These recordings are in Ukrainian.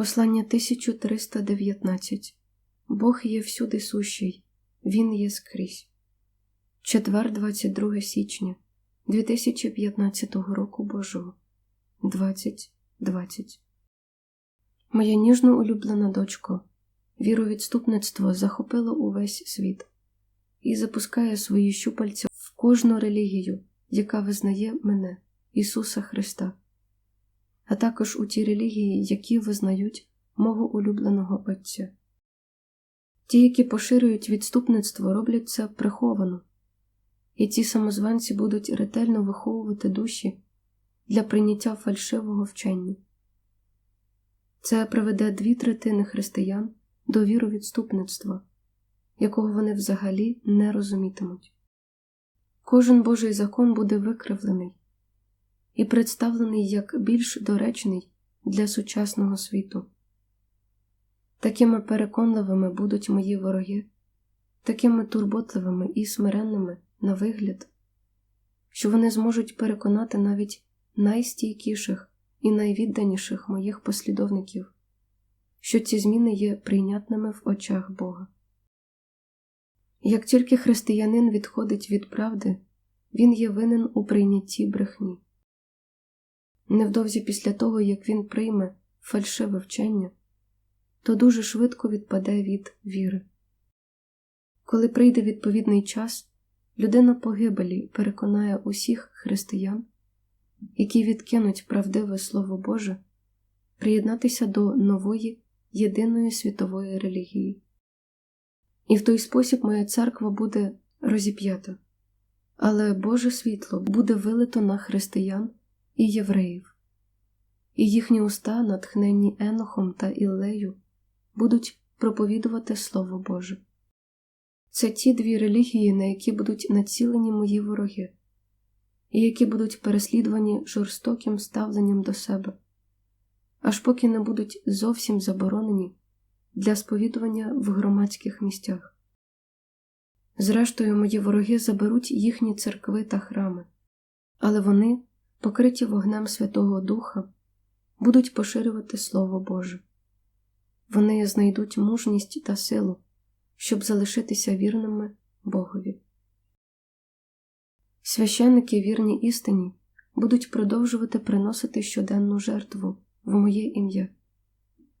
Послання 1319 Бог є всюди сущий, Він є скрізь. Четвер, 22 січня 2015 року Божого. 2020 Моя ніжно улюблена дочко, віровідступництво захопило увесь світ і запускає свої щупальця в кожну релігію, яка визнає мене, Ісуса Христа, а також у ті релігії, які визнають мого улюбленого Отця. Ті, які поширюють відступництво, роблять це приховано, і ці самозванці будуть ретельно виховувати душі для прийняття фальшивого вчення. Це приведе дві третини християн до віровідступництва, якого вони взагалі не розумітимуть. Кожен Божий закон буде викривлений і представлений як більш доречний для сучасного світу. Такими переконливими будуть мої вороги, такими турботливими і смиренними на вигляд, що вони зможуть переконати навіть найстійкіших і найвідданіших моїх послідовників, що ці зміни є прийнятними в очах Бога. Як тільки християнин відходить від правди, він є винен у прийнятті брехні. Невдовзі після того, як він прийме фальшиве вчення, то дуже швидко відпаде від віри. Коли прийде відповідний час, людина погибелі переконає усіх християн, які відкинуть правдиве Слово Боже, приєднатися до нової єдиної світової релігії. І в той спосіб моя церква буде розіп'ята, але Боже світло буде вилито на християн і євреїв, і їхні уста, натхненні Енохом та Іллею, будуть проповідувати Слово Боже. Це ті дві релігії, на які будуть націлені мої вороги, і які будуть переслідувані жорстоким ставленням до себе, аж поки не будуть зовсім заборонені для сповідування в громадських місцях. Зрештою, мої вороги заберуть їхні церкви та храми, але вони, покриті вогнем Святого Духа, будуть поширювати Слово Боже. Вони знайдуть мужність та силу, щоб залишитися вірними Богові. Священники, вірні істині, будуть продовжувати приносити щоденну жертву в моє ім'я,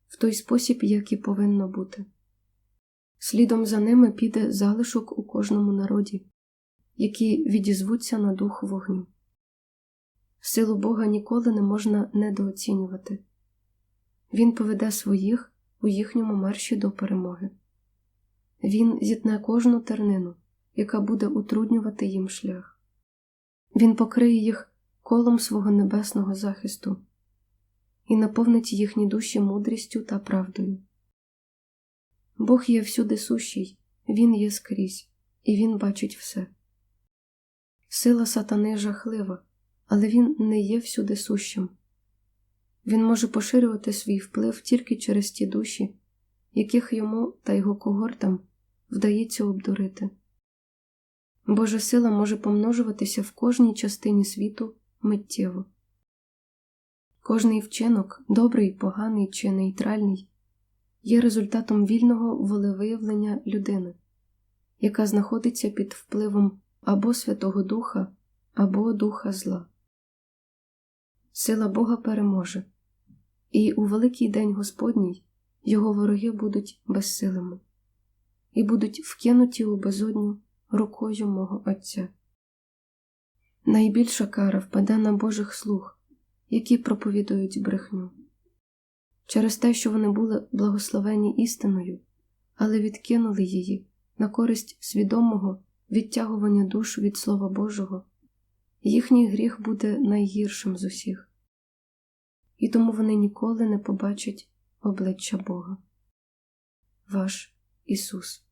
в той спосіб, як і повинно бути. Слідом за ними піде залишок у кожному народі, які відізвуться на дух вогню. Силу Бога ніколи не можна недооцінювати Він поведе своїх у їхньому марші до перемоги. Він зітне кожну тернину, яка буде утруднювати їм шлях. Він покриє їх колом свого небесного захисту і наповнить їхні душі мудрістю та правдою. Бог є всюди сущий, Він є скрізь, і Він бачить все. Сила сатани жахлива, але він не є всюди сущим. Він може поширювати свій вплив тільки через ті душі, яких йому та його когортам вдається обдурити. Божа сила може помножуватися в кожній частині світу миттєво. Кожний вчинок, добрий, поганий чи нейтральний, є результатом вільного волевиявлення людини, яка знаходиться під впливом або Святого Духа, або Духа зла. Сила Бога переможе, і у великий день Господній його вороги будуть безсилими і будуть вкинуті у безодню рукою мого Отця. Найбільша кара впаде на Божих слуг, які проповідують брехню. Через те, що вони були благословені істиною, але відкинули її на користь свідомого відтягування душ від Слова Божого, їхній гріх буде найгіршим з усіх, і тому вони ніколи не побачать обличчя Бога. Ваш Ісус